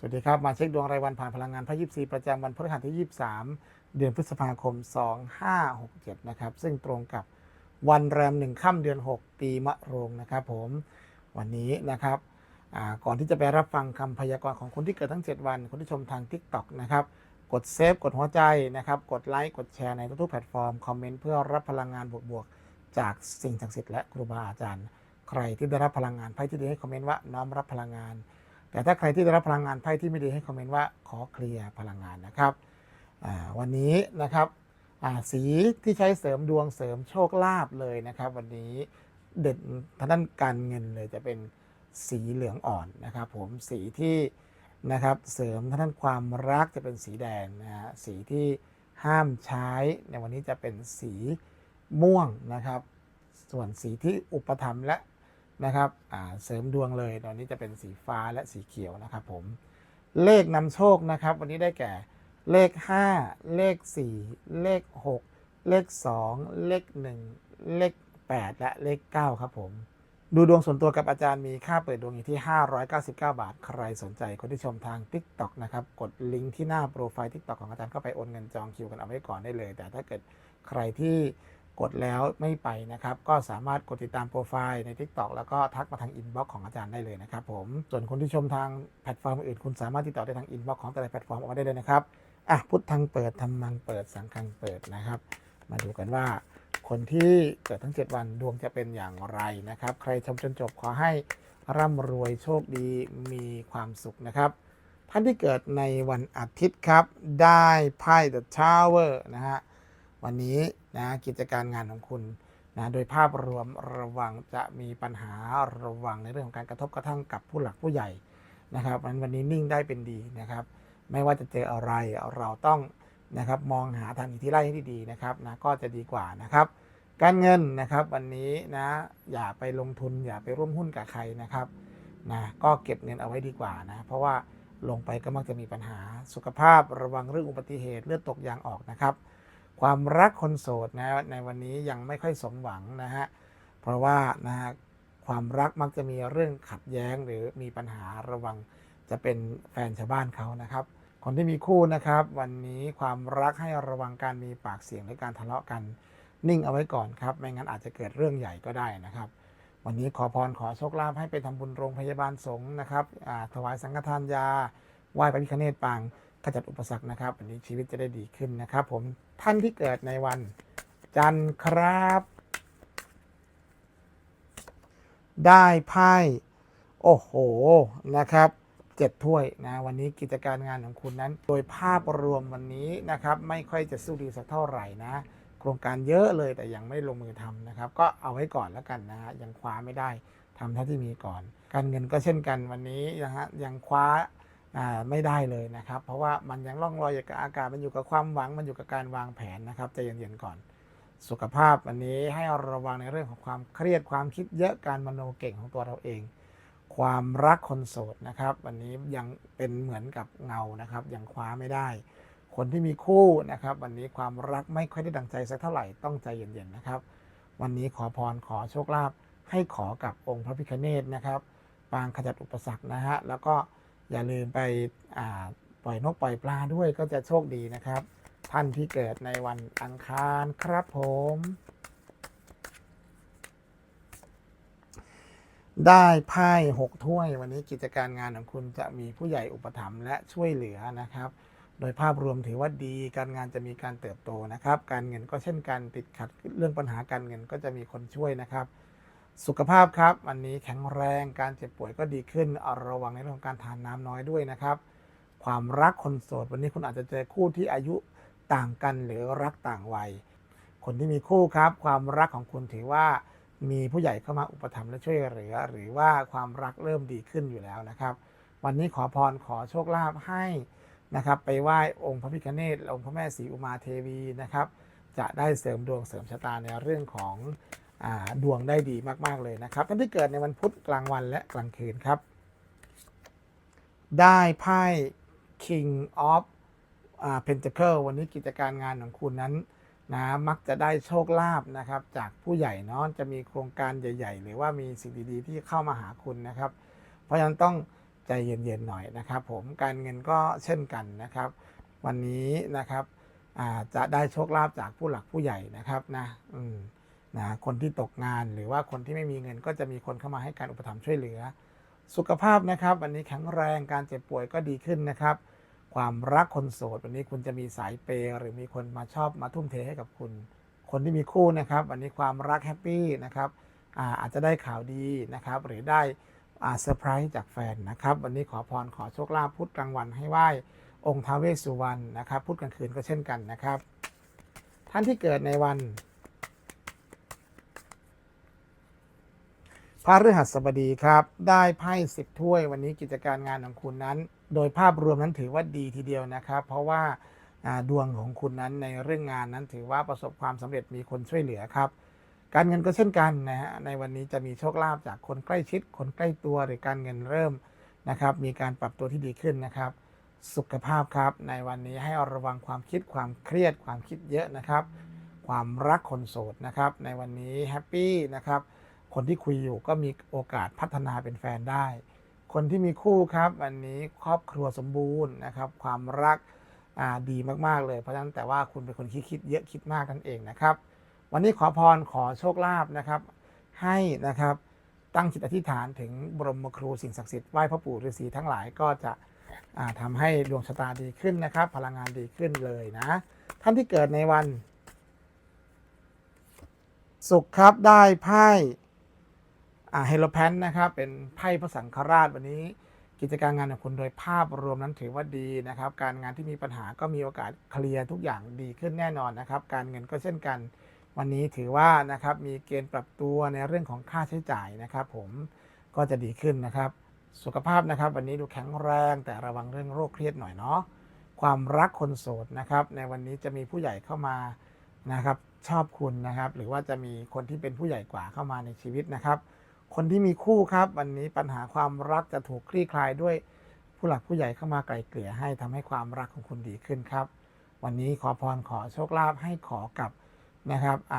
สวัสดีครับ มาเช็คดวงรายวันผ่านพลังงานพระยิบซีประจำวันพฤหัสที่ 23 เดือนพฤษภาคม 2567 นะครับ ซึ่งตรงกับวันแรมหนึ่งค่ำเดือน 6 ปีมะโรงนะครับผมวันนี้นะครับก่อนที่จะไปรับฟังคำพยากรณ์ของคนที่เกิดทั้ง 7 วัน คนที่ชมทาง TikTok นะครับ กดเซฟกดหัวใจนะครับ กดไลค์กดแชร์ในทุกๆแพลตฟอร์ม คอมเมนต์เพื่อรับพลังงานบวกๆ จากสิ่งศักดิ์สิทธิ์และครูบาอาจารย์ ใครที่ได้รับพลังงานไพ่ที่ดีให้คอมเมนต์ว่าน้อมรับพลังงาน แต่ถ้าใครที่ได้รับพลังงานไพ่ที่ไม่ดีให้คอมเมนต์ว่าขอเคลียร์พลังงานนะครับวันนี้นะครับสีที่ใช้เสริมดวงเสริมโชคลาภเลยนะครับ วันนี้เด่นทางด้านการเงินเลยจะเป็นสีเหลืองอ่อนนะครับ ผมสีที่นะครับเสริมทางด้านความรักจะเป็นสีแดงนะฮะสีที่ห้ามใช้ในวันนี้จะเป็นสีม่วงนะครับ ส่วนสีที่อุปถัมและ นะครับเสริมดวงเลย ตอนนี้จะเป็นสีฟ้าและสีเขียวนะครับผม เลขนำโชคนะครับ วันนี้ได้แก่เลข 5 เลข 4 เลข 6 เลข 2 เลข 1 เลข 8 และเลข 9 ครับผม ดูดวงส่วนตัวกับอาจารย์มีค่าเปิดดวงอยู่ที่ 599 บาท ใครสนใจคนที่ชมทาง TikTok นะครับ กดลิงก์ที่หน้าโปรไฟล์ TikTok ของอาจารย์ก็ไปโอนเงินจองคิวกันเอาไว้ก่อนได้เลย แต่ถ้าเกิดใครที่ กดแล้วไม่ไปนะครับ ก็สามารถกดติดตามโปรไฟล์ใน TikTok แล้วก็ทักมาทางอินบ็อกซ์ของอาจารย์ได้เลยนะครับผม ส่วนคนที่ชมทางแพลตฟอร์มอื่นคุณสามารถติดต่อได้ทางอินบ็อกซ์ของแต่ละแพลตฟอร์มเอาไว้ได้เลยนะครับอะพุทธังเปิดธรรมังเปิดสังฆังเปิดนะครับ มาดูกันว่า คนที่เกิดทั้ง 7 วันดวงจะเป็นอย่างไรนะครับ ใครชมจนจบขอให้ร่ำรวยโชคดีมีความสุขนะครับ ท่านที่เกิดในวันอาทิตย์ครับ ได้ไพ่ The Tower นะฮะ วันนี้นะกิจการงานของคุณนะโดยภาพรวมระวังจะมีปัญหาระวังในเรื่องของการกระทบกระทั่งกับผู้หลักผู้ใหญ่นะครับวันวันนี้นิ่งได้เป็นดีนะครับ ไม่ว่าจะเจออะไรเราต้องนะครับมองหาทางหนีที่ไล่ให้ดีๆนะครับนะก็จะดีกว่านะครับ การเงินนะครับวันนี้นะอย่าไปลงทุนอย่าไปร่วมหุ้นกับใครนะครับนะก็เก็บเงินเอาไว้ดีกว่านะเพราะว่าลงไปก็มักจะมีปัญหาสุขภาพระวังเรื่องอุบัติเหตุเลือดตกยางออกนะครับ ความรักคนโสดนะในวันนี้ยังไม่ค่อยสมหวังนะฮะเพราะว่านะฮะความรักมักจะมีเรื่องขัดแย้งหรือมีปัญหาระวังจะเป็นแฟนชาวบ้านเขานะครับ คนที่มีคู่นะครับ วันนี้ความรักให้ระวังการมีปากเสียงหรือการทะเลาะกัน นิ่งเอาไว้ก่อนครับ ไม่งั้นอาจจะเกิดเรื่องใหญ่ก็ได้นะครับ วันนี้ขอพรขอโชคลาภให้ไปทำบุญโรงพยาบาลสงฆ์นะครับถวายสังฆทานยาไหว้พระพิฆเนศปางขจัดอุปสรรคนะครับวันนี้ชีวิตจะได้ดีขึ้นนะครับ ผม ท่านที่เกิดในวัน จันทร์ครับ ได้ไพ่โอ้โหนะครับเจ็ดถ้วยนะวันนี้กิจการงานของคุณนั้น โดยภาพรวมวันนี้นะครับ ไม่ค่อยจะสู้ดีสักเท่าไหร่นะ โครงการเยอะเลยแต่ยังไม่ลงมือทำนะครับ ก็เอาไว้ก่อนแล้วกันนะฮะยังคว้าไม่ได้ทำเท่าที่มีก่อน การเงินก็เช่นกันวันนี้นะฮะยังคว้าอ่า ไม่ได้เลยนะครับ เพราะว่ามันยังล่องลอยอยู่กับอากาศมันอยู่กับความหวังมันอยู่กับการวางแผนนะครับใจเย็นๆก่อน สุขภาพวันนี้ให้ระวังในเรื่องของความเครียดความคิดเยอะการมโนเก่งของตัวเราเอง ความรักคนโสดนะครับวันนี้ยังเป็นเหมือนกับเงานะครับยังคว้าไม่ได้ คนที่มีคู่นะครับ วันนี้ความรักไม่ค่อยได้ดังใจสักเท่าไหร่ต้องใจเย็นๆนะครับ วันนี้ขอพรขอโชคลาภให้ขอกับองค์พระพิฆเนศนะครับปางขจัดอุปสรรคนะฮะแล้วก็ อย่าลืมไปปล่อยนกปล่อยปลาด้วยก็จะโชคดีนะครับ ท่านที่เกิดในวันอังคารครับผม ได้ไพ่หกถ้วย วันนี้กิจการงานของคุณจะมีผู้ใหญ่อุปถัมภ์และช่วยเหลือนะครับ โดยภาพรวมถือว่าดีการงานจะมีการเติบโตนะครับ การเงินก็เช่นกันติดขัดเรื่องปัญหาการเงินก็จะมีคนช่วยนะครับ สุขภาพครับ วันนี้แข็งแรงการเจ็บป่วยก็ดีขึ้นเอาระวังในเรื่องของการทานน้ำน้อยด้วยนะครับ ความรักคนโสด วันนี้คุณอาจจะเจอคู่ที่อายุต่างกันหรือรักต่างวัย คนที่มีคู่ครับ ความรักของคุณถือว่ามีผู้ใหญ่เข้ามาอุปถัมภ์และช่วยเหลือ หรือว่าความรักเริ่มดีขึ้นอยู่แล้วนะครับ วันนี้ขอพรขอโชคลาภให้นะครับ ไปไหว้องค์พระพิฆเนศองค์พระแม่ศรีอุมาเทวีนะครับ จะได้เสริมดวงเสริมชะตาในเรื่องของ ดวงได้ดีมาก ๆ เลยนะครับท่านที่เกิดในวันพุธกลางวันและกลางคืนครับ ได้ไพ่ King of Pentacle วันนี้กิจการงานของคุณนั้นนะมักจะได้โชคลาภนะครับ จากผู้ใหญ่เนาะจะมีโครงการใหญ่ ๆ หรือว่ามีสิ่งดีๆ ที่เข้ามาหาคุณนะครับ เพราะฉะนั้นต้องใจเย็น ๆ หน่อยนะครับ ผมการเงินก็เช่นกันนะครับ วันนี้นะครับจะได้โชคลาภจากผู้หลักผู้ใหญ่นะครับนะอืม นะคนที่ตกงานหรือว่าคนที่ไม่มีเงินก็จะมีคนเข้ามาให้การอุปถัมภ์ช่วยเหลือ สุขภาพนะครับ วันนี้แข็งแรงการเจ็บป่วยก็ดีขึ้นนะครับ ความรักคนโสด วันนี้คุณจะมีสายเปย์หรือมีคนมาชอบมาทุ่มเทให้กับคุณ คนที่มีคู่นะครับ วันนี้ความรักแฮปปี้นะครับอาอาจจะได้ข่าวดีนะครับ หรือได้เซอร์ไพรส์จากแฟนนะครับ วันนี้ขอพรขอโชคลาภพุธกลางวันให้ไหว้องค์ท้าวเวสสุวรรณนะครับพุธกลางคืนก็เช่นกันนะครับ ท่านที่เกิดในวัน พระฤหัสบดีครับ ได้ไพ่สิบถ้วยวันนี้กิจการงานของคุณนั้น โดยภาพรวมนั้นถือว่าดีทีเดียวนะครับ เพราะว่าดวงของคุณนั้นในเรื่องงานนั้นถือว่าประสบความสำเร็จมีคนช่วยเหลือครับ การเงินก็เช่นกันนะฮะในวันนี้จะมีโชคลาภจากคนใกล้ชิด คนใกล้ตัวหรือการเงินเริ่มนะครับ มีการปรับตัวที่ดีขึ้นนะครับ สุขภาพครับ ในวันนี้ให้ระวังความคิดความเครียดความคิดเยอะนะครับ ความรักคนโสดนะครับ ในวันนี้แฮปปี้นะครับ คนที่คุยอยู่ก็มีโอกาสพัฒนาเป็นแฟนได้ คนที่มีคู่ครับวันนี้ครอบครัวสมบูรณ์นะครับ ความรักดีมากๆเลยเพราะฉะนั้นแต่ว่าคุณเป็นคนคิดคิดเยอะคิดมากนั่นเองนะครับ วันนี้ขอพรขอโชคลาภนะครับ ให้นะครับตั้งจิตอธิษฐานถึงบรมครูสิ่งศักดิ์สิทธิ์ไหว้พระปู่ฤาษีทั้งหลายก็จะอ่าทำให้ดวงชะตาดีขึ้นนะครับ พลังงานดีขึ้นเลยนะ ท่านที่เกิดในวันศุกร์ครับได้ไพ่ เฮโลแพนนะครับเป็นไพ่พระสังฆราชวันนี้ กิจการงานของคุณโดยภาพรวมนั้นถือว่าดีนะครับ การงานที่มีปัญหาก็มีโอกาสเคลียร์ทุกอย่างดีขึ้นแน่นอนนะครับ การเงินก็เช่นกัน วันนี้ถือว่านะครับมีเกณฑ์ปรับตัวในเรื่องของค่าใช้จ่ายนะครับ ผมก็จะดีขึ้นนะครับ สุขภาพนะครับ วันนี้ดูแข็งแรงแต่ระวังเรื่องโรคเครียดหน่อยเนาะความรักคนโสดนะครับ ในวันนี้จะมีผู้ใหญ่เข้ามานะครับ ชอบคุณนะครับ หรือว่าจะมีคนที่เป็นผู้ใหญ่กว่าเข้ามาในชีวิตนะครับ คนที่มีคู่ครับ วันนี้ปัญหาความรักจะถูกคลี่คลายด้วยผู้หลักผู้ใหญ่เข้ามาไกลเกลี่ยให้ทำให้ความรักของคุณดีขึ้นครับ วันนี้ขอพรขอโชคลาภให้ขอกับนะครับอ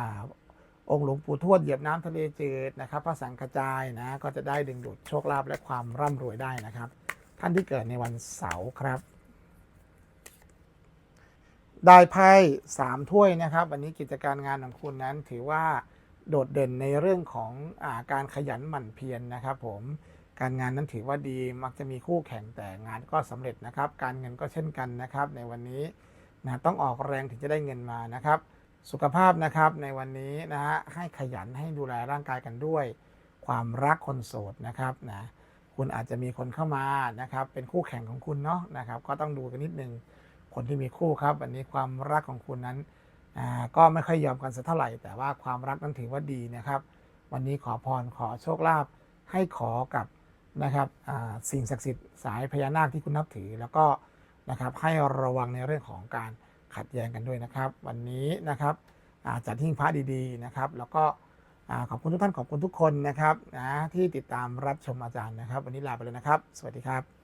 องค์หลวงปู่ทวดเหยียบน้ำทะเลจืดนะครับพระสังกระจายนะก็จะได้ดึงดูดโชคลาภและความร่ำรวยได้นะครับ ท่านที่เกิดในวันเสาร์ครับ ได้ไพ่สามถ้วยนะครับ วันนี้กิจการงานของคุณนั้นถือว่า โดดเด่นในเรื่องของอาการขยันหมั่นเพียรนนะครับ ผมการงานนั้นถือว่าดีมักจะมีคู่แข่งแต่งานก็สำเร็จนะครับ การเงินก็เช่นกันนะครับ ในวันนี้นะต้องออกแรงถึงจะได้เงินมานะครับ สุขภาพนะครับในวันนี้นะฮะให้ขยันให้ดูแลร่างกายกันด้วย ความรักคนโสดนะครับนะคุณอาจจะมีคนเข้ามานะครับ เป็นคู่แข่งของคุณเนาะนะครับ ก็ต้องดูกันนิดนึงคนที่มีคู่ครับวันนี้ความรักของคุณนั้น ก็ไม่ค่อยยอมกันสักเท่าไหร่ แต่ว่าความรักนั้นถือว่าดีนะครับ วันนี้ขอพรขอโชคลาภให้ขอกับนะครับสิ่งศักดิ์สิทธิ์สายพญานาคที่คุณนับถือ แล้วก็นะครับให้ระวังในเรื่องของการขัดแย้งกันด้วยนะครับ วันนี้นะครับจัดหิ้งพระดีๆนะครับ แล้วก็ขอบคุณทุกท่านขอบคุณทุกคนนะครับนะที่ติดตามรับชมอาจารย์นะครับ วันนี้ลาไปเลยนะครับ สวัสดีครับ